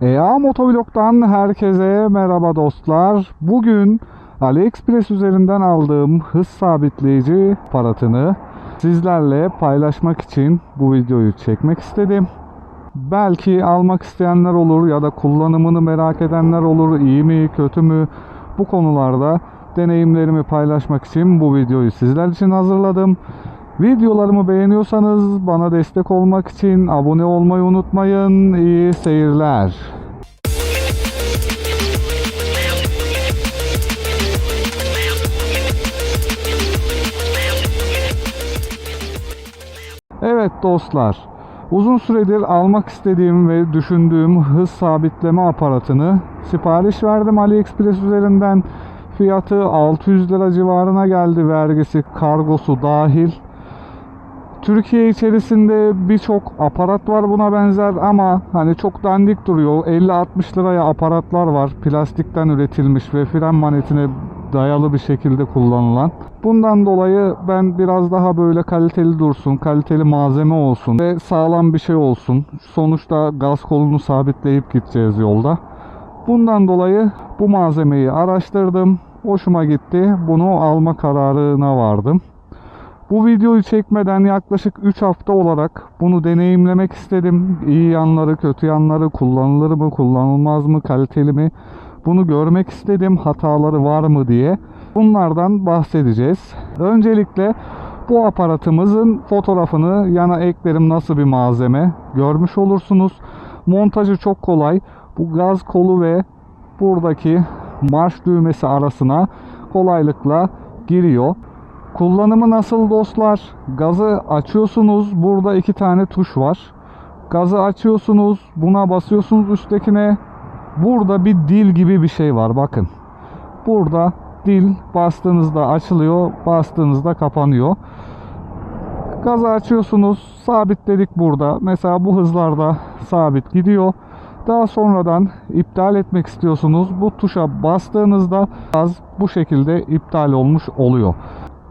EA Motovlog'dan herkese merhaba dostlar. Bugün AliExpress üzerinden aldığım hız sabitleyici aparatını sizlerle paylaşmak için bu videoyu çekmek istedim. Belki almak isteyenler olur ya da kullanımını merak edenler olur. İyi mi, kötü mü? Bu konularda deneyimlerimi paylaşmak için bu videoyu sizler için hazırladım. Videolarımı beğeniyorsanız bana destek olmak için abone olmayı unutmayın. İyi seyirler. Evet dostlar. Uzun süredir almak istediğim ve düşündüğüm hız sabitleme aparatını sipariş verdim AliExpress üzerinden. Fiyatı 600 lira civarına geldi vergisi, kargosu dahil. Türkiye içerisinde birçok aparat var buna benzer ama hani çok dandik duruyor. 50-60 liraya aparatlar var. Plastikten üretilmiş ve fren manetine dayalı bir şekilde kullanılan. Bundan dolayı ben biraz daha böyle kaliteli dursun, kaliteli malzeme olsun ve sağlam bir şey olsun. Sonuçta gaz kolunu sabitleyip gideceğiz yolda. Bundan dolayı bu malzemeyi araştırdım. Hoşuma gitti. Bunu alma kararına vardım. Bu videoyu çekmeden yaklaşık 3 hafta olarak bunu deneyimlemek istedim. İyi yanları, kötü yanları, kullanılır mı, kullanılmaz mı, kaliteli mi? Bunu görmek istedim. Hataları var mı diye. Bunlardan bahsedeceğiz. Öncelikle bu aparatımızın fotoğrafını yana eklerim nasıl bir malzeme görmüş olursunuz. Montajı çok kolay. Bu gaz kolu ve buradaki marş düğmesi arasına kolaylıkla giriyor. Kullanımı nasıl dostlar? Gazı açıyorsunuz. Burada iki tane tuş var. Gazı açıyorsunuz. Buna basıyorsunuz üsttekine. Burada bir dil gibi bir şey var. Bakın. Burada dil bastığınızda açılıyor. Bastığınızda kapanıyor. Gazı açıyorsunuz. Sabitledik burada. Mesela bu hızlarda sabit gidiyor. Daha sonradan iptal etmek istiyorsunuz. Bu tuşa bastığınızda gaz bu şekilde iptal olmuş oluyor.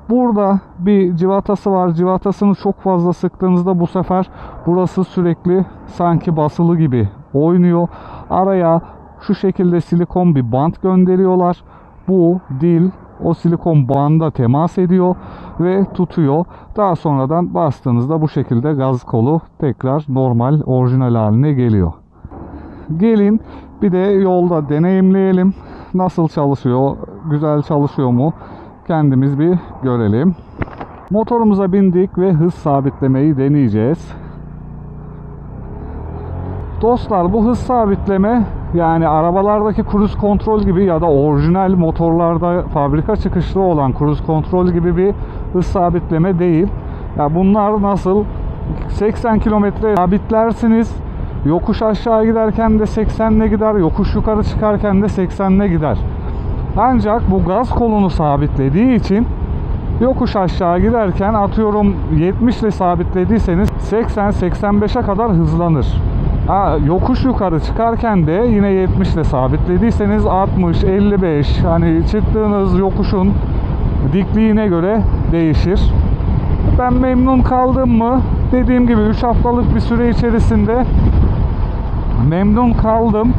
Burada bir civatası var. Civatasını çok fazla sıktığınızda bu sefer burası sürekli sanki basılı gibi oynuyor. Araya şu şekilde silikon bir bant gönderiyorlar. Bu dil o silikon banda temas ediyor ve tutuyor. Daha sonradan bastığınızda bu şekilde gaz kolu tekrar normal orijinal haline geliyor. Gelin bir de yolda deneyimleyelim. Nasıl çalışıyor? Güzel çalışıyor mu? Kendimiz bir görelim. Motorumuza bindik ve hız sabitlemeyi deneyeceğiz. Dostlar bu hız sabitleme yani arabalardaki cruise kontrol gibi ya da orijinal motorlarda fabrika çıkışlı olan cruise kontrol gibi bir hız sabitleme değil. Ya bunlar nasıl 80 kilometre sabitlersiniz. Yokuş aşağı giderken de 80'le gider, yokuş yukarı çıkarken de 80'le gider. Ancak bu gaz kolunu sabitlediği için yokuş aşağı giderken atıyorum 70 ile sabitlediyseniz 80-85'e kadar hızlanır. Ha, yokuş yukarı çıkarken de yine 70 ile sabitlediyseniz 60-55 hani çıktığınız yokuşun dikliğine göre değişir. Ben memnun kaldım mı? Dediğim gibi 3 haftalık bir süre içerisinde memnun kaldım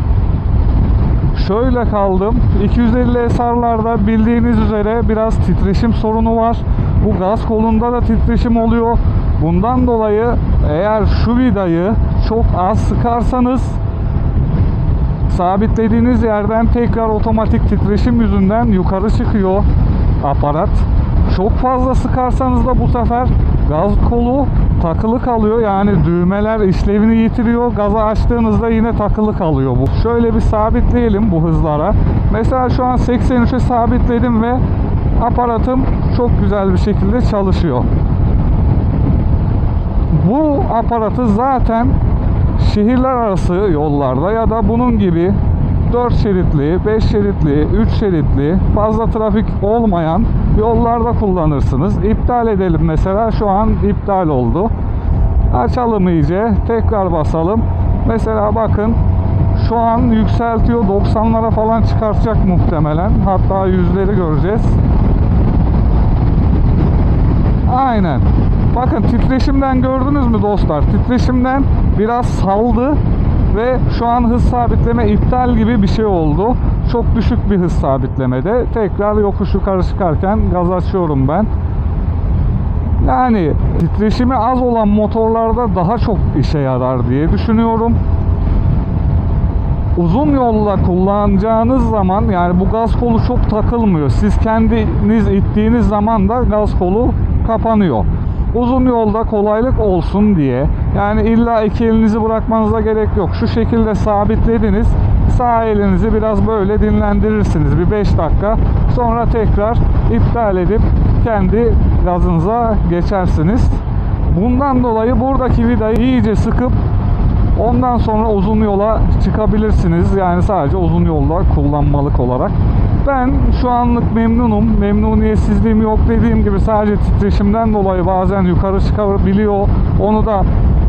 şöyle kaldım. 250 SR'larda bildiğiniz üzere biraz titreşim sorunu var. Bu gaz kolunda da titreşim oluyor. Bundan dolayı eğer şu vidayı çok az sıkarsanız sabitlediğiniz yerden tekrar otomatik titreşim yüzünden yukarı çıkıyor aparat. Çok fazla sıkarsanız da bu sefer gaz kolu takılı kalıyor. Yani düğmeler işlevini yitiriyor. Gazı açtığınızda yine takılı kalıyor bu. Şöyle bir sabitleyelim bu hızlara. Mesela şu an 83'e sabitledim ve aparatım çok güzel bir şekilde çalışıyor. Bu aparatı zaten şehirler arası yollarda ya da bunun gibi 4 şeritli, 5 şeritli, 3 şeritli fazla trafik olmayan yollarda kullanırsınız. İptal edelim mesela şu an iptal oldu. Açalım iyice. Tekrar basalım. Mesela bakın şu an yükseltiyor. 90'lara falan çıkartacak muhtemelen. Hatta yüzleri göreceğiz. Aynen. Bakın titreşimden gördünüz mü dostlar? Titreşimden biraz saldı Ve şu an hız sabitleme iptal gibi bir şey oldu. Çok düşük bir hız sabitlemede. Tekrar yokuş yukarı çıkarken gaz açıyorum ben. Yani titreşimi az olan motorlarda daha çok işe yarar diye düşünüyorum. Uzun yolda kullanacağınız zaman yani bu gaz kolu çok takılmıyor. Siz kendiniz ittiğiniz zaman da gaz kolu kapanıyor. Uzun yolda kolaylık olsun diye yani illa iki elinizi bırakmanıza gerek yok. Şu şekilde sabitlediniz. Sağ elinizi biraz böyle dinlendirirsiniz bir 5 dakika. Sonra tekrar iptal edip kendi gazınıza geçersiniz. Bundan dolayı buradaki vidayı iyice sıkıp Ondan sonra uzun yola çıkabilirsiniz. Yani sadece uzun yolda kullanmalık olarak. Ben şu anlık memnunum. Memnuniyetsizliğim yok dediğim gibi sadece titreşimden dolayı bazen yukarı çıkabiliyor. Onu da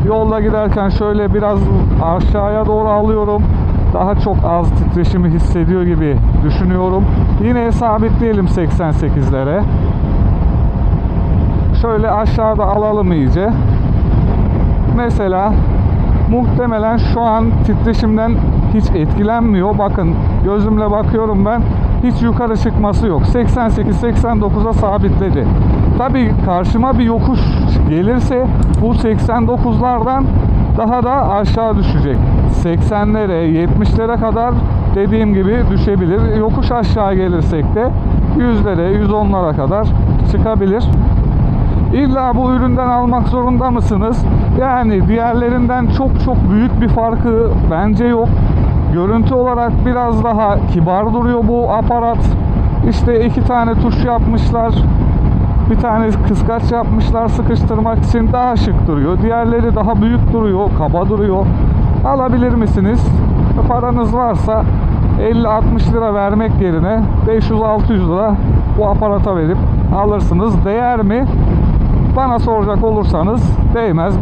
yolda giderken şöyle biraz aşağıya doğru alıyorum. Daha çok az titreşimi hissediyor gibi düşünüyorum. Yine sabitleyelim 88'lere. Şöyle aşağıda alalım iyice. Mesela muhtemelen şu an titreşimden hiç etkilenmiyor. Bakın gözümle bakıyorum ben. Hiç yukarı çıkması yok. 88-89'a sabitledi. Tabii karşıma bir yokuş gelirse bu 89'lardan daha da aşağı düşecek. 80'lere, 70'lere kadar dediğim gibi düşebilir. Yokuş aşağı gelirsek de 100'lere, 110'lara kadar çıkabilir. İlla bu üründen almak zorunda mısınız? Yani diğerlerinden çok çok büyük bir farkı bence yok. Görüntü olarak biraz daha kibar duruyor bu aparat. İşte iki tane tuş yapmışlar. Bir tane kıskaç yapmışlar sıkıştırmak için daha şık duruyor. Diğerleri daha büyük duruyor, kaba duruyor. Alabilir misiniz? Paranız varsa 50-60 lira vermek yerine 500-600 lira bu aparata verip alırsınız. Değer mi? Bana soracak olursanız değmez.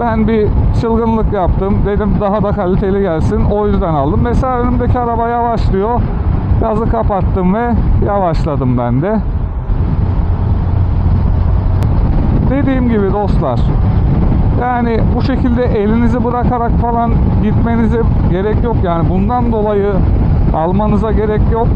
Ben bir çılgınlık yaptım. Dedim daha da kaliteli gelsin. O yüzden aldım. Mesela önümdeki araba yavaşlıyor. Gazı kapattım ve yavaşladım ben de. Dediğim gibi dostlar. Yani bu şekilde elinizi bırakarak falan gitmenize gerek yok. Yani bundan dolayı almanıza gerek yok.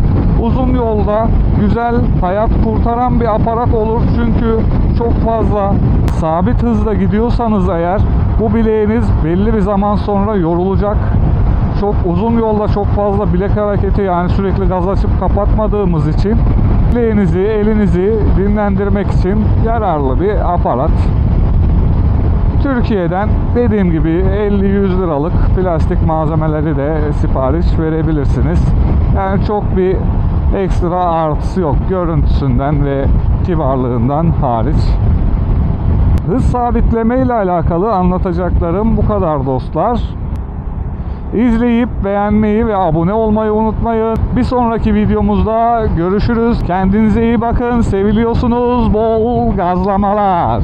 Uzun yolda güzel hayat kurtaran bir aparat olur. Çünkü çok fazla sabit hızla gidiyorsanız eğer bu bileğiniz belli bir zaman sonra yorulacak. Çok uzun yolda çok fazla bilek hareketi yani sürekli gaz açıp kapatmadığımız için bileğinizi, elinizi dinlendirmek için yararlı bir aparat. Türkiye'den dediğim gibi 50-100 liralık plastik malzemeleri de sipariş verebilirsiniz. Yani çok bir ekstra artısı yok görüntüsünden ve kibarlığından hariç. Hız sabitleme ile alakalı anlatacaklarım bu kadar dostlar. İzleyip beğenmeyi ve abone olmayı unutmayın. Bir sonraki videomuzda görüşürüz. Kendinize iyi bakın. Seviliyorsunuz. Bol gazlamalar.